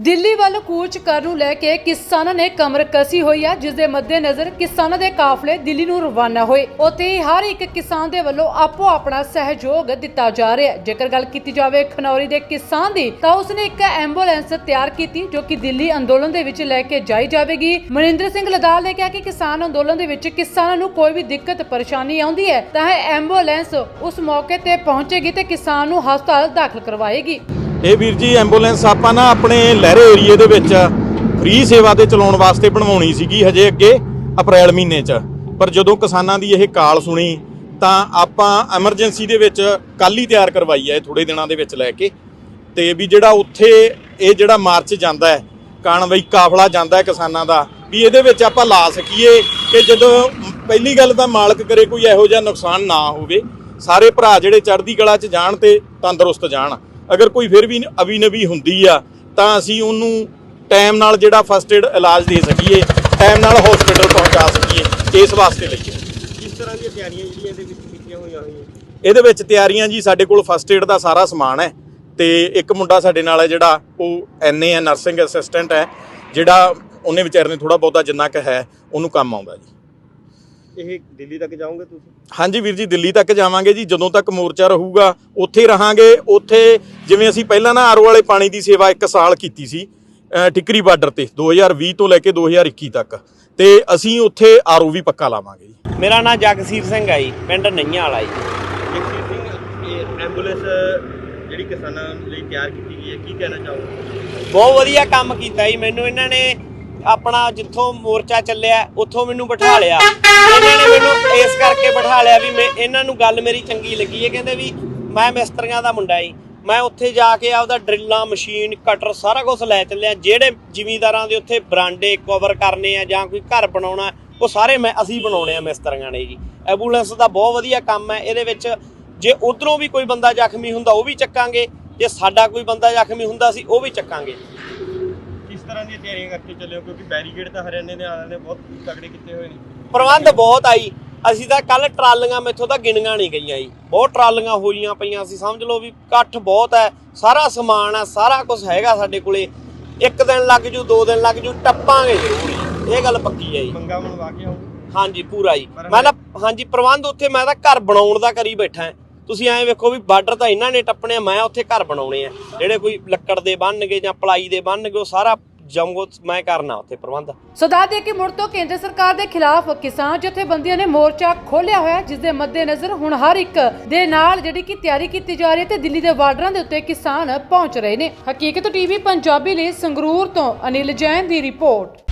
ਦਿੱਲੀ ਵੱਲ ਕੂਚ ਕਰਨ ਨੂੰ ਲੈ ਕੇ ਕਿਸਾਨਾਂ ਨੇ ਕਮਰ ਕਸੀ ਹੋਈ ਹੈ ਜਿਸ ਦੇ ਮੱਦੇਨਜ਼ਰ ਕਿਸਾਨਾਂ ਦੇ ਕਾਫਲੇ ਦਿੱਲੀ ਨੂੰ ਰਵਾਨਾ ਹੋਏ। ਉੱਥੇ ਹਰ ਇੱਕ ਕਿਸਾਨ ਦੇ ਵੱਲੋਂ ਆਪੋ ਆਪਣਾ ਸਹਿਯੋਗ ਦਿੱਤਾ ਜਾ ਰਿਹਾ ਜੇਕਰ ਗੱਲ ਕੀਤੀ ਜਾਵੇ ਖਨੌਰੀ ਦੇ ਕਿਸਾਨ ਦੀ, ਤਾਂ ਉਸਨੇ ਇੱਕ ਐਂਬੂਲੈਂਸ ਤਿਆਰ ਕੀਤੀ ਜੋ ਕਿ ਦਿੱਲੀ ਅੰਦੋਲਨ ਦੇ ਵਿੱਚ ਲੈ ਕੇ ਜਾਈ ਜਾਵੇਗੀ। ਮਨਿੰਦਰ ਸਿੰਘ ਲਦਾਲ ਨੇ ਕਿਹਾ ਕਿ ਕਿਸਾਨ ਅੰਦੋਲਨ ਦੇ ਵਿੱਚ ਕਿਸਾਨਾਂ ਨੂੰ ਕੋਈ ਵੀ ਦਿੱਕਤ, ਪਰੇਸ਼ਾਨੀ ਆਉਂਦੀ ਹੈ, ਤਾਂ ਇਹ ਐਂਬੂਲੈਂਸ ਉਸ ਮੌਕੇ ਤੇ ਪਹੁੰਚੇਗੀ ਤੇ ਕਿਸਾਨ ਨੂੰ ਹਸਪਤਾਲ ਦਾਖਲ ਕਰਵਾਏਗੀ। ਇਹ ਵੀਰ ਜੀ, ਐਂਬੂਲੈਂਸ ਆਪਾਂ ਨਾ ਆਪਣੇ ਲਹਿਰੇ ਏਰੀਏ ਦੇ ਵਿੱਚ ਫ੍ਰੀ ਸੇਵਾ ਤੇ ਚਲਾਉਣ ਵਾਸਤੇ ਬਣਵਾਉਣੀ ਸੀਗੀ ਹਜੇ ਅੱਗੇ ਅਪ੍ਰੈਲ ਮਹੀਨੇ 'ਚ। ਪਰ ਜਦੋਂ ਕਿਸਾਨਾਂ ਦੀ ਇਹ ਕਾਲ ਸੁਣੀ, ਤਾਂ ਆਪਾਂ ਐਮਰਜੈਂਸੀ ਦੇ ਵਿੱਚ ਕੱਲ ਹੀ ਤਿਆਰ ਕਰਵਾਈ ਹੈ ਇਹ ਥੋੜੇ ਦਿਨਾਂ ਦੇ ਵਿੱਚ ਲੈ ਕੇ। ਤੇ ਵੀ ਜਿਹੜਾ ਉੱਥੇ ਇਹ ਜਿਹੜਾ ਮਾਰਚ ਜਾਂਦਾ ਹੈ ਕਾਨਵਈ ਕਾਫਲਾ ਜਾਂਦਾ ਹੈ ਕਿਸਾਨਾਂ ਦਾ, ਵੀ ਇਹਦੇ ਵਿੱਚ ਆਪਾਂ ਲਾ ਸਕੀਏ ਕਿ ਜਦੋਂ ਪਹਿਲੀ ਗੱਲ ਤਾਂ ਮਾਲਕ ਕਰੇ ਕੋਈ ਇਹੋ ਜਿਹਾ ਨੁਕਸਾਨ ਨਾ ਹੋਵੇ, ਸਾਰੇ ਭਰਾ ਜਿਹੜੇ ਚੜ੍ਹਦੀ ਕਲਾ 'ਚ ਜਾਣ ਤੇ ਤੰਦਰੁਸਤ ਜਾਣ। ਅਗਰ ਕੋਈ ਫਿਰ ਵੀ ਅਵੀ ਨਵੀ ਹੁੰਦੀ ਆ ਤਾਂ ਅਸੀਂ ਉਹਨੂੰ ਟਾਈਮ ਨਾਲ ਜਿਹੜਾ ਫਸਟ ਏਡ ਇਲਾਜ ਦੇ ਸਕੀਏ ਟਾਈਮ ਨਾਲ ਹਸਪੀਟਲ ਪਹੁੰਚਾ ਸਕੀਏ ਇਸ ਵਾਸਤੇ ਲਈ ਹੈ। ਕਿਸ ਤਰ੍ਹਾਂ ਦੀਆਂ ਤਿਆਰੀਆਂ ਜਿਹੜੀਆਂ ਇਹਦੇ ਵਿੱਚ ਕੀਤੀਆਂ ਹੋਈਆਂ ਹੋਈਆਂ ਇਹਦੇ ਵਿੱਚ ਤਿਆਰੀਆਂ ਜੀ ਸਾਡੇ ਕੋਲ ਫਸਟ ਏਡ ਦਾ ਸਾਰਾ ਸਮਾਨ ਹੈ ਤੇ ਇੱਕ ਮੁੰਡਾ ਸਾਡੇ ਨਾਲ ਹੈ ਜਿਹੜਾ ਉਹ ਐਨਏ ਹੈ ਨਰਸਿੰਗ ਅਸਿਸਟੈਂਟ ਹੈ ਜਿਹੜਾ ਉਹਨੇ ਵਿਚਾਰੇ ਨੇ ਥੋੜਾ ਬਹੁਤਾ ਜਿੰਨਾ ਕੁ ਹੈ ਉਹਨੂੰ ਕੰਮ ਆਉਂਦਾ ਜੀ ਇਹ ਦਿੱਲੀ ਤੱਕ ਜਾਓਗੇ ਤੁਸੀਂ? ਹਾਂਜੀ ਵੀਰ ਜੀ ਦਿੱਲੀ ਤੱਕ ਜਾਵਾਂਗੇ ਜੀ ਜਦੋਂ ਤੱਕ ਮੋਰਚਾ ਰਹੂਗਾ ਉੱਥੇ ਹੀ ਰਹਾਂਗੇ। ਉੱਥੇ ਜਿਵੇਂ ਅਸੀਂ ਪਹਿਲਾਂ ਨਾ ਆਰਓ ਵਾਲੇ ਪਾਣੀ ਦੀ ਸੇਵਾ 1 ਸਾਲ ਕੀਤੀ ਸੀ ਟਿਕਰੀ ਬਾਰਡਰ ਤੇ 2020 ਤੋਂ ਲੈ ਕੇ 2021 ਤੱਕ। ਤੇ ਅਸੀਂ ਉੱਥੇ ਆਰਓ ਵੀ ਪੱਕਾ ਲਾਵਾਂਗੇ ਜੀ। ਮੇਰਾ ਨਾਮ ਜਗਸੀਰ ਸਿੰਘ ਆ ਜੀ ਪਿੰਡ ਨਈਆਂ ਵਾਲਾ ਜੀ। ਜਗਸੀਰ ਸਿੰਘ ਇਹ ਐਂਬੂਲੈਂਸ ਜਿਹੜੀ ਕਿਸਾਨਾਂ ਲਈ ਤਿਆਰ ਕੀਤੀ ਗਈ ਹੈ ਕੀ ਕਹਿਣਾ ਚਾਹੋਗੇ? ਬਹੁਤ ਵਧੀਆ ਕੰਮ ਕੀਤਾ ਜੀ ਮੈਨੂੰ ਇਹਨਾਂ ਨੇ ਆਪਣਾ ਜਿੱਥੋਂ ਮੋਰਚਾ ਚੱਲਿਆ, ਉੱਥੋਂ ਮੈਨੂੰ ਬਿਠਾ ਲਿਆ। ਇਹਨਾਂ ਨੇ ਮੈਨੂੰ ਇਸ ਕਰਕੇ ਬਿਠਾ ਲਿਆ ਵੀ ਮੈਂ ਇਹਨਾਂ ਨੂੰ ਗੱਲ ਮੇਰੀ ਚੰਗੀ ਲੱਗੀ ਹੈ। ਕਹਿੰਦੇ ਵੀ ਮੈਂ ਮਿਸਤਰੀਆਂ ਦਾ ਮੁੰਡਾ ਜੀ ਮੈਂ ਉੱਥੇ ਜਾ ਕੇ ਆਪਦਾ ਡਰਿੱਲਾਂ, ਮਸ਼ੀਨ, ਕਟਰ ਸਾਰਾ ਕੁਝ ਲੈ ਚੱਲਿਆ। ਜਿਹੜੇ ਜ਼ਿਮੀਂਦਾਰਾਂ ਦੇ ਉੱਥੇ ਬਰਾਂਡੇ ਕਵਰ ਕਰਨੇ ਆ ਜਾਂ ਕੋਈ ਘਰ ਬਣਾਉਣਾ, ਉਹ ਸਾਰੇ ਮੈਂ ਅਸੀਂ ਬਣਾਉਣੇ ਆ ਮਿਸਤਰੀਆਂ ਨੇ ਜੀ। ਐਂਬੂਲੈਂਸ ਦਾ ਬਹੁਤ ਵਧੀਆ ਕੰਮ ਹੈ। ਇਹਦੇ ਵਿੱਚ ਜੇ ਉਧਰੋਂ ਵੀ ਕੋਈ ਬੰਦਾ ਜ਼ਖਮੀ ਹੁੰਦਾ, ਉਹ ਵੀ ਚੱਕਾਂਗੇ। ਜੇ ਸਾਡਾ ਕੋਈ ਬੰਦਾ ਜ਼ਖਮੀ ਹੁੰਦਾ ਸੀ ਉਹ ਵੀ ਚੱਕਾਂਗੇ। ਦੀਆਂ ਤਿਆਰੀਆਂ ਕਰਕੇ ਚੱਲੇ ਹੋ ਕਿਉਂਕਿ ਬੈਰੀਕੇਡ ਤਾਂ ਹਰਿਆਣੇ ਦੇ ਆਲਿਆਂ ਨੇ ਬਹੁਤ ਤਗੜੇ ਕੀਤੇ ਹੋਏ ਨੇ। ਪ੍ਰਬੰਧ ਬਹੁਤ ਆਈ। ਅਸੀਂ ਤਾਂ ਕੱਲ ਟਰਾਲੀਆਂ ਮੈਥੋਂ ਤਾਂ ਗਿਣੀਆਂ ਨਹੀਂ ਗਈਆਂ ਜੀ। ਬਹੁਤ ਟਰਾਲੀਆਂ ਹੋਈਆਂ ਪਈਆਂ ਸੀ ਸਮਝ ਲਓ ਵੀ ਇਕੱਠ ਬਹੁਤ ਹੈ। ਸਾਰਾ ਸਮਾਨ ਹੈ ਸਾਰਾ ਕੁਝ ਹੈਗਾ ਸਾਡੇ ਕੋਲੇ। ਇੱਕ ਦਿਨ ਲੱਗ ਜੂ ਦੋ ਦਿਨ ਲੱਗ ਜੂ ਟੱਪਾਂਗੇ ਜ਼ਰੂਰ ਇਹ ਗੱਲ ਪੱਕੀ ਹੈ ਜੀ। ਮੰਗਾ ਮਨਵਾ ਕੇ ਆਓਗੇ ਹਾਂਜੀ ਪੂਰਾ ਜੀ। ਮੈਂ ਤਾਂ ਹਾਂਜੀ ਪ੍ਰਬੰਧ ਉੱਥੇ ਮੈਂ ਤਾਂ ਘਰ ਬਣਾਉਣ ਦਾ ਕਰੀ ਬੈਠਾ ਹਾਂ। ਤੁਸੀਂ ਐਂ ਵੇਖੋ ਵੀ ਬਾਰਡਰ ਤਾਂ ਇਹਨਾਂ ਨੇ ਟੱਪਣੇ ਮੈਂ ਉੱਥੇ ਘਰ ਬਣਾਉਣੇ ਆ। ਜਿਹੜੇ ਕੋਈ ਲੱਕੜ ਦੇ ਬੰਨਗੇ ਜਾਂ ਪਲਾਈ ਦੇ ਬੰਨਗੇ ਉਹ ਸਾਰਾ ਜੰਗੋ ਮੈਂ ਕਰਨਾ ਉੱਥੇ ਪ੍ਰਬੰਧ। ਸੋ ਦੱਸ ਦੇ ਕਿ ਮੁੜ ਤੋਂ ਕੇਂਦਰ ਸਰਕਾਰ ਦੇ ਖਿਲਾਫ ਕਿਸਾਨ ਜਥੇਬੰਦੀਆਂ ਨੇ ਮੋਰਚਾ ਖੋਲ੍ਹਿਆ ਹੋਇਆ ਜਿਸ ਦੇ ਮੱਦੇਨਜ਼ਰ ਹੁਣ ਹਰ ਇੱਕ ਦੇ ਨਾਲ ਜਿਹੜੀ ਕਿ ਤਿਆਰੀ ਕੀਤੀ ਜਾ ਰਹੀ ਹੈ ਤੇ ਦਿੱਲੀ ਦੇ ਬਾਰਡਰਾਂ ਦੇ ਉੱਤੇ ਕਿਸਾਨ ਪਹੁੰਚ ਰਹੇ ਨੇ। ਹਕੀਕਤ ਟੀਵੀ ਪੰਜਾਬੀ ਲਈ ਸੰਗਰੂਰ ਤੋਂ ਅਨਿਲ ਜੈਨ ਦੀ ਰਿਪੋਰਟ।